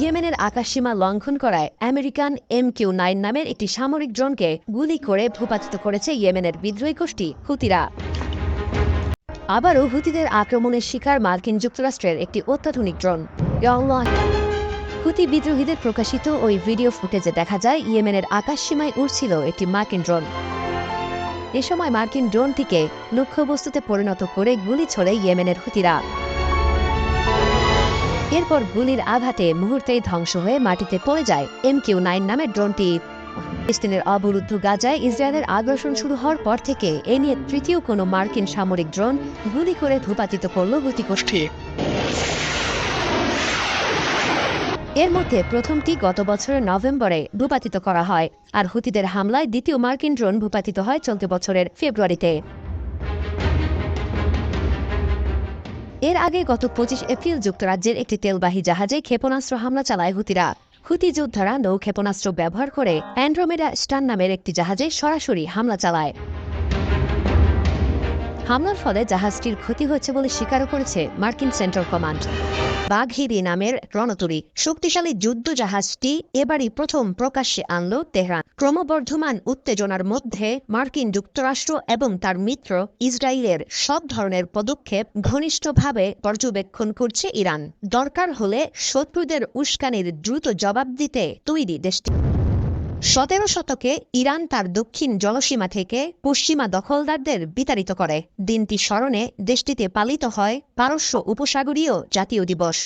ইয়েমেনের আকাশসীমা লঙ্ঘন করায় আমেরিকান এম কিউ নাইন নামের একটি সামরিক ড্রোনকে গুলি করে ভূপাতিত করেছে ইয়েমেনের বিদ্রোহী গোষ্ঠী হুতিরা। আবারও হুতিদের আক্রমণের শিকার মার্কিন যুক্তরাষ্ট্রের একটি অত্যাধুনিক ড্রোন। হুতি বিদ্রোহীদের প্রকাশিত ওই ভিডিও ফুটেজে দেখা যায় ইয়েমেনের আকাশসীমায় উড়ছিল একটি মার্কিন ড্রোন। এ সময় মার্কিন ড্রোনটিকে লক্ষ্যবস্তুতে পরিণত করে গুলি ছোড়ে ইয়েমেনের হুতিরা। এরপর গুলির আঘাতে মুহূর্তেই ধ্বংস হয়ে মাটিতে পড়ে যায়। এম কিউ নাইন নামের ড্রোনটি ফিলিস্তিনের অবরুদ্ধ গাজায় ইসরায়েলের আগ্রাসন শুরু হওয়ার পর থেকে এ নিয়ে তৃতীয় কোনো মার্কিন সামরিক ড্রোন গুলি করে ভূপাতিত করল হুতি গোষ্ঠী এর মধ্যে প্রথমটি গত বছরের নভেম্বরে ভূপাতিত করা হয়, আর হুতিদের হামলায় দ্বিতীয় মার্কিন ড্রোন ভূপাতিত হয় চলতি বছরের ফেব্রুয়ারিতে। এর আগে গত পঁচিশ এপ্রিল যুক্তরাজ্যের একটি তেলবাহী জাহাজে ক্ষেপণাস্ত্র হামলা চালায় হুতিরা। হুতি যোদ্ধারা নৌ ক্ষেপণাস্ত্র ব্যবহার করে অ্যান্ড্রোমেডা স্টান নামের একটি জাহাজে সরাসরি হামলা চালায়। হামলার ফলে জাহাজটির ক্ষতি হয়েছে বলে স্বীকারও করেছে মার্কিন সেন্ট্রাল কমান্ড। বাঘহিরি নামের রণতরী শক্তিশালী যুদ্ধ জাহাজটি এবারই প্রথম প্রকাশ্যে আনল তেহরান। ক্রমবর্ধমান উত্তেজনার মধ্যে মার্কিন যুক্তরাষ্ট্র এবং তার মিত্র ইসরায়েলের সব ধরনের পদক্ষেপ ঘনিষ্ঠভাবে পর্যবেক্ষণ করছে ইরান। দরকার হলে শত্রুদের উস্কানির দ্রুত জবাব দিতে তৈরি দেশটি। সতেরো শতকে ইরান তার দক্ষিণ জলসীমা থেকে পশ্চিমা দখলদারদের বিতাড়িত করে। দিনটি স্মরণে দেশটিতে পালিত হয় পারস্য উপসাগরীয় জাতীয় দিবস।